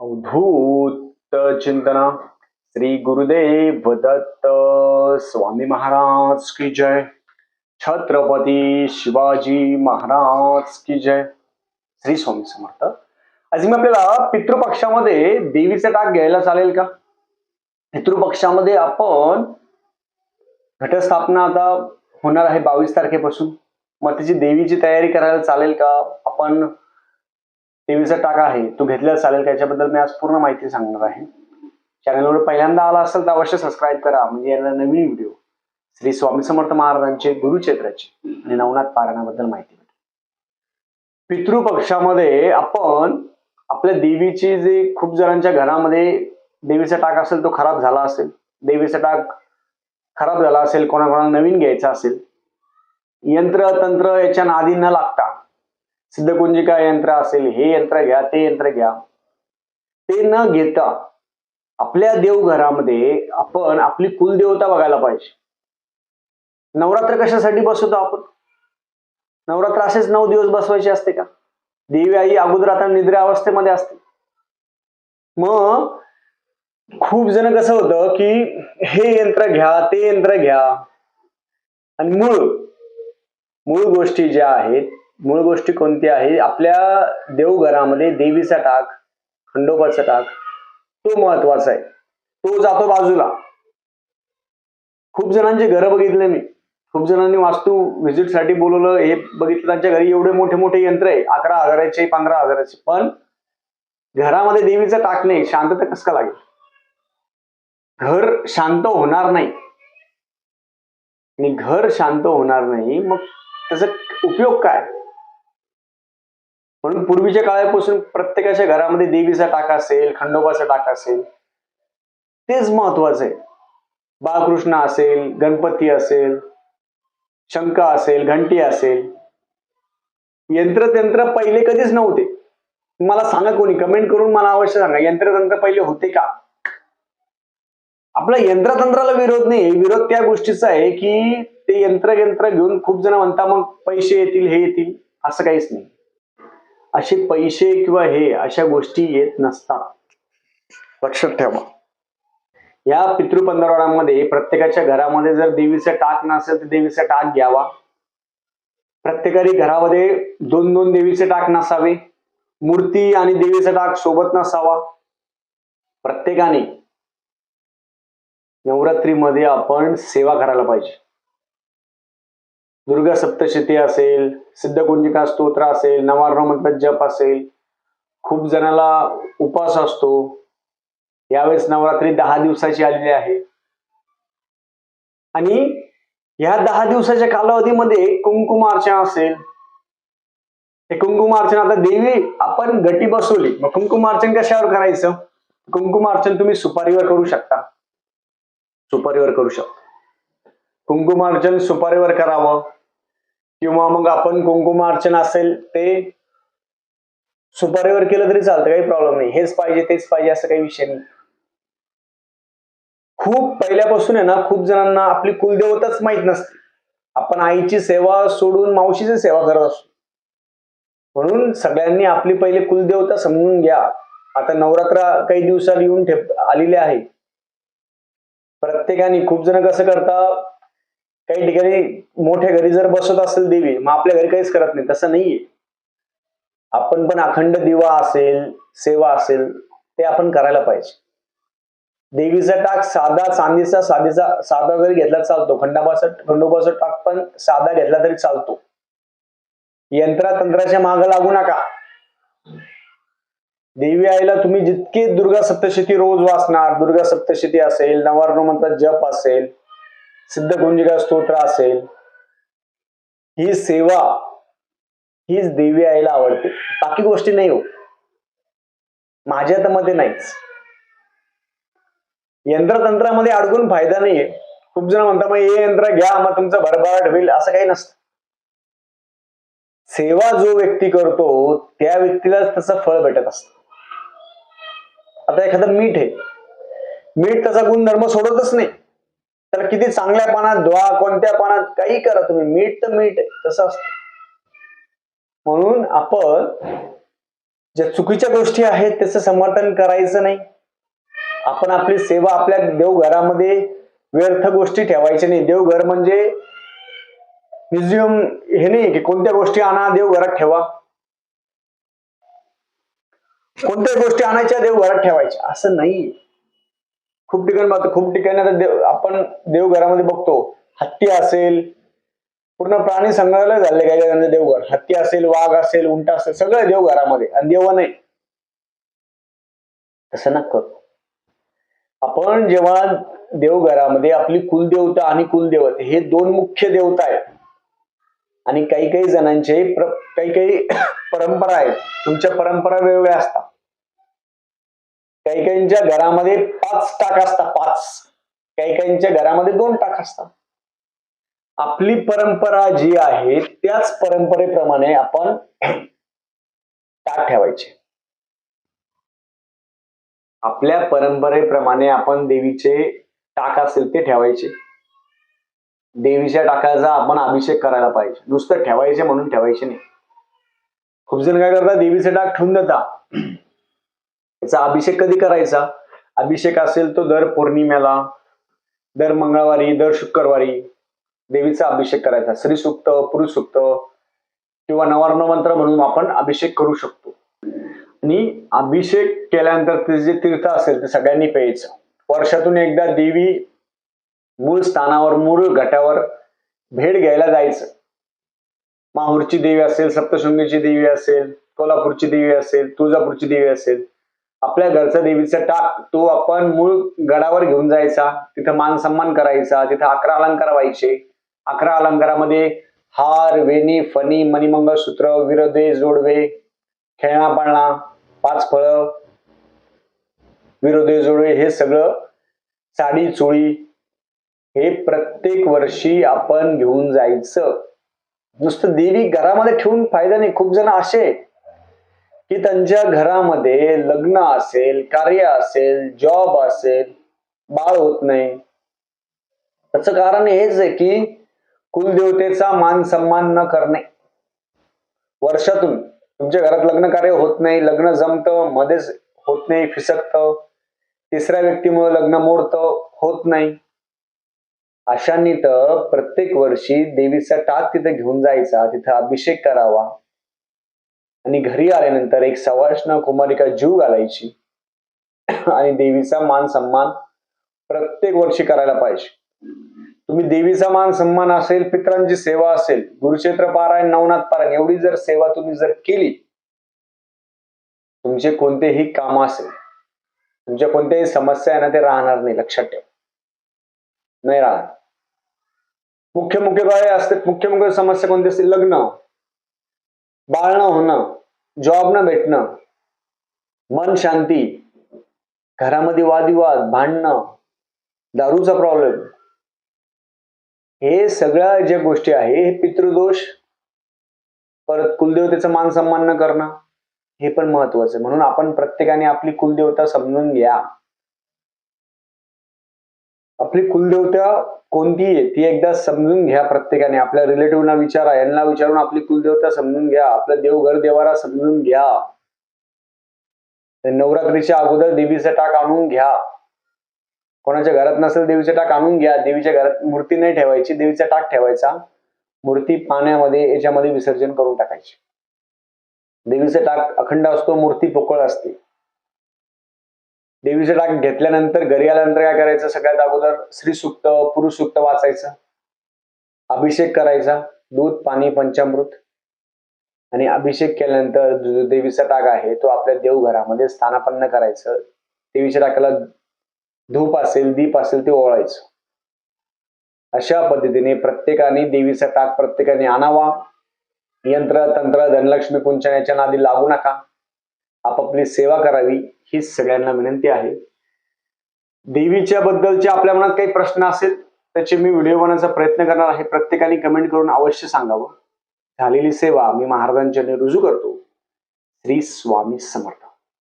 अवधूत चिंतना श्री गुरुदेव दत्त स्वामी महाराज की जय। छत्रपती शिवाजी महाराज की जय। श्री स्वामी समर्थ। आज मी आपल्याला पितृपक्षामध्ये देवीचा टाक घ्यायला चालेल का? पितृपक्षामध्ये आपण घटस्थापना आता होणार आहे बावीस तारखेपासून. मग त्याची देवीची तयारी करायला चालेल का? आपण देवीचा टाका आहे. तो घेतलेला चालेल त्याच्याबद्दल याच्याबद्दल मी आज पूर्ण माहिती सांगणार आहे. चॅनलवर पहिल्यांदा आला असेल तर अवश्य सबस्क्राईब करा. म्हणजे याला नवीन व्हिडिओ श्री स्वामी समर्थ महाराजांचे गुरुक्षेत्राचे आणि नवनाथ पारायणाबद्दल माहिती भेटेल पितृपक्षामध्ये आपण आपल्या देवीची जे खूप जणांच्या घरामध्ये देवीचा टाक असेल तो खराब झाला असेल. देवीचा टाक खराब झाला असेल कोणाकोणाला नवीन घ्यायचा असेल. यंत्र तंत्र याच्या नादी न लागता सिद्धकुंजिका यंत्र असेल हे यंत्र घ्या ते यंत्र घ्या. ते न घेता आपल्या देवघरामध्ये आपण आपली कुलदेवता बघायला पाहिजे. नवरात्र कशासाठी बसवतो आपण? नवरात्र असेच नऊ दिवस बसवायचे असते का? देवी आई अगोदर आता निद्रा अवस्थेमध्ये असते. मग खूप जण कसं होतं की हे यंत्र घ्या ते यंत्र घ्या. आणि मूळ मूळ गोष्टी ज्या आहेत मूळ गोष्टी कोणत्या आहे? आपल्या देवघरामध्ये देवीचा टाक खंडोबाचा टाक तो महत्त्वाचा आहे. तो जातो बाजूला. खूप जणांचे घरं बघितले मी. खूप जणांनी वास्तू व्हिजिटसाठी बोलवलं. हे बघितलं त्यांच्या घरी एवढे मोठे मोठे यंत्र आहे. अकरा हजाराचे पंधरा हजाराचे. पण घरामध्ये देवीचा टाक नाही. शांतता कस का लागेल? घर शांत होणार नाही. आणि घर शांत होणार नाही. मग त्याचा उपयोग काय? म्हणून पूर्वीच्या काळापासून प्रत्येकाच्या घरामध्ये देवीचा टाका असेल खंडोबाचा टाका असेल तेच महत्वाचं आहे. बाळकृष्ण असेल गणपती असेल शंका असेल घंटी असेल यंत्रतंत्र पहिले कधीच नव्हते. मला सांगा कोणी कमेंट करून मला अवश्य सांगा यंत्रतंत्र पहिले होते का? आपला यंत्रतंत्राला विरोध नाही विरोध त्या गोष्टीचा आहे की ते यंत्र यंत्र घेऊन खूप जण म्हणता मग पैसे येतील हे येतील असं काहीच नाही. असे पैसे किंवा हे अशा गोष्टी येत नसतात. लक्षात ठेवा. या पितृपंधरवाडामध्ये प्रत्येकाच्या घरामध्ये जर देवीचा टाक नसेल तर देवीचा टाक घ्यावा. प्रत्येकाने घरामध्ये दोन दोन देवीचे टाक नसावे. मूर्ती आणि देवीचा टाक सोबत नसावा. प्रत्येकाने नवरात्रीमध्ये आपण सेवा करायला पाहिजे. दुर्गा सप्तशती असेल सिद्धकुंजिका स्तोत्र असेल नवार्ण मंत्र जप असेल खूप जणाला उपास असतो. यावेळेस नवरात्री दहा दिवसाची आलेली आहे. आणि ह्या दहा दिवसाच्या कालावधीमध्ये कुंकुम अर्चना असेल. हे कुंकुम अर्चन आता देवी आपण गटी बसवली. मग कुंकुम अर्चन कशावर करायचं? कुंकुम अर्चन तुम्ही सुपारीवर करू शकता. सुपारीवर करू शकता. कुंकुम अर्चन सुपारीवर करावं. किंवा मग आपण कुंकुम अर्चन असेल ते सुपारीवर केलं तरी चालतं काही प्रॉब्लेम नाही. हेच पाहिजे तेच पाहिजे असं काही विषय नाही. खूप पहिल्यापासून आहे ना खूप जणांना आपली कुलदेवताच माहीत नसते. आपण आईची सेवा सोडून मावशीची सेवा करत असतो. म्हणून सगळ्यांनी आपली पहिले कुलदेवता समजून घ्या. आता नवरात्र काही दिवसात येऊन ठेप आलेले आहे. प्रत्येकाने खूप जण कसं करता काही ठिकाणी मोठ्या घरी जर बसत असेल देवी मग आपल्या घरी काहीच करत नाही. तसं नाहीये. आपण पण अखंड दिवा असेल सेवा असेल ते आपण करायला पाहिजे. देवीचा टाक साधा चांदीचा साधीचा साधा जरी घेतला चालतो खंडोबाचा खंडोबाचा टाक पण साधा घेतला तरी चालतो. यंत्रातंत्राच्या माग लागू नका. देवी आईला तुम्ही जितके दुर्गा सप्तशती रोज वाचणार दुर्गा सप्तशती असेल नवार्ण मंत्र जप असेल सिद्धकुंजिका स्तोत्र असेल ही सेवा हीच देवी आईला आवडते. बाकी गोष्टी नाही हो. माझ्या तर मध्ये नाहीच. यंत्रतंत्रामध्ये अडकून फायदा नाहीये. खूप जण म्हणतात मग हे यंत्र घ्या मग तुमचं भरभराट होईल असं काही नसतं. सेवा जो व्यक्ती करतो त्या व्यक्तीलाच त्याचं फळ भेटत असत. आता एखादं मीठ आहे. मीठ त्याचा गुणधर्म सोडतच नाही. तर किती चांगल्या पानात धुवा कोणत्या पानात काही करा तुम्ही. मीठ तर मीठ तसं असतं. म्हणून आपण ज्या चुकीच्या गोष्टी आहेत त्याचं समर्थन करायचं नाही. आपण आपली सेवा आपल्या देवघरामध्ये व्यर्थ गोष्टी ठेवायच्या नाही. देवघर म्हणजे म्युझियम हे नाही की कोणत्या गोष्टी आणा देवघरात ठेवा. कोणत्या गोष्टी आणायच्या देवघरात ठेवायच्या. असं नाही. खूप ठिकाणी बघतो खूप ठिकाणी आता देव आपण देवघरामध्ये बघतो हत्ती असेल पूर्ण प्राणी संग्रहालय झाले काही काही देवघर. हत्ती असेल वाघ असेल उंट असेल सगळं देवघरामध्ये आणि देव नाही. तसं ना आपण जेव्हा देवघरामध्ये आपली कुलदेवता आणि कुलदेवत हे दोन मुख्य देवता आहेत आणि काही काही जणांचे काही काही परंपरा आहेत. तुमच्या परंपरा वेगवेगळ्या असतात. काही काहींच्या घरामध्ये पाच टाक असतात पाच. काही काहींच्या घरामध्ये दोन टाक असतात. आपली परंपरा जी आहे त्याच परंपरेप्रमाणे आपण टाक ठेवायचे. आपल्या परंपरेप्रमाणे आपण देवीचे टाक असेल ते ठेवायचे. देवीच्या टाकाचा आपण अभिषेक करायला पाहिजे. नुसतं ठेवायचे म्हणून ठेवायचे नाही. खूप जण काय करतात देवीचे टाक ठेवून देता त्याचा अभिषेक कधी करायचा? अभिषेक असेल तो दर पौर्णिमेला दर मंगळवारी दर शुक्रवारी देवीचा अभिषेक करायचा. श्री सुक्त पुरुष सुक्त किंवा नवार्ण मंत्र म्हणून आपण अभिषेक करू शकतो. आणि अभिषेक केल्यानंतर ते जे तीर्थ असेल ते सगळ्यांनी प्यायचं. वर्षातून एकदा देवी मूळ स्थानावर मूळ घटावर भेट घ्यायला जायचं. माहूरची देवी असेल सप्तशृंगीची देवी असेल कोल्हापूरची देवी असेल तुळजापूरची देवी असेल आपल्या घरचा देवीचा टाक तो आपण मूळ गडावर घेऊन जायचा तिथं मान सन्मान करायचा तिथं अकरा अलंकार व्हायचे. अकरा अलंकारामध्ये हार वेणी फणी मणिमंगळसूत्र विरोधे जोडवे खेळणा पाळणा पाच फळं विरोधे जोडवे हे सगळं साडी चोळी हे प्रत्येक वर्षी आपण घेऊन जायचं. नुसतं देवी घरामध्ये ठेवून फायदा नाही. खूप जण असे की त्यांच्या घरामध्ये लग्न असेल कार्य असेल जॉब असेल बाळ होत नाही. त्याच कारण हेच आहे की कुलदेवतेचा मान सन्मान न करणे. वर्षातून तुमच्या घरात लग्न कार्य होत नाही लग्न जमतं मध्येच होत नाही फिसकतं. तिसऱ्या व्यक्तीमुळे लग्न मोडतं होत नाही. अशांनी तर प्रत्येक वर्षी देवीचा टाक तिथे घेऊन जायचा तिथं अभिषेक करावा. आणि घरी आल्यानंतर एक सवाष्ण कुमारिका जीव घालायची. आणि देवीचा मान सन्मान प्रत्येक वर्षी करायला पाहिजे. तुम्ही देवीचा मान सन्मान असेल पित्रांची सेवा असेल गुरुक्षेत्र पारायण नवनाथ पारायण एवढी जर सेवा तुम्ही जर केली तुमचे कोणतेही काम असेल तुमच्या कोणत्याही समस्या आहे ना ते राहणार नाही लक्षात ठेवा. नाही राहणार. मुख्य मुख्य काय असते मुख्य मुख्य समस्या कोणती असते लग्न. बाळ न होणं जॉब न भेटणं मन शांती घरामध्ये वादविवाद भांडणं दारूचा प्रॉब्लेम हे सगळ्या ज्या गोष्टी आहे हे पितृदोष परत कुलदेवतेचा मान सन्मान न करणं हे पण महत्वाचं आहे. म्हणून आपण प्रत्येकाने आपली कुलदेवता समजून घ्या. आपली कुलदेवता कोणती आहे ती एकदा समजून घ्या प्रत्येकाने. आपल्या रिलेटिव्हना विचारा यांना विचारून आपली कुलदेवता समजून घ्या. आपलं देवघर देवारा समजून घ्या. नवरात्रीच्या अगोदर देवीचा टाक आणून घ्या. कोणाच्या घरात नसेल देवीचे टाक आणून घ्या. देवीच्या घरात मूर्ती नाही ठेवायची देवीचा टाक ठेवायचा. मूर्ती पाण्यामध्ये याच्यामध्ये विसर्जन करून टाकायची. देवीचे टाक अखंड असतो मूर्ती पोकळ असते. देवीचं टाक घेतल्यानंतर घरी आल्यानंतर काय करायचं? सगळ्यात अगोदर श्री सुक्त पुरुष सुक्त वाचायचं. अभिषेक करायचा. दूध पाणी पंचामृत. आणि अभिषेक केल्यानंतर जो देवीचा टाक आहे तो आपल्या देवघरामध्ये स्थानापन्न करायचं. देवीच्या टाकाला धूप असेल दीप असेल ते ओळायचं अशा पद्धतीने प्रत्येकाने देवीचा टाक प्रत्येकाने आणावा. यंत्र तंत्र धनलक्ष्मी कुंचन याच्या नादी लागू नका. आपापली सेवा करावी. ही सगळ्यांना विनंती आहे. देवीच्या बद्दलचे आपल्या मनात काही प्रश्न असेल त्याचे मी व्हिडिओ बनवण्याचा प्रयत्न करणार आहे. प्रत्येकाने कमेंट करून अवश्य सांगावं. झालेली सेवा मी महाराजांच्या रुजू करतो. श्री स्वामी समर्थ.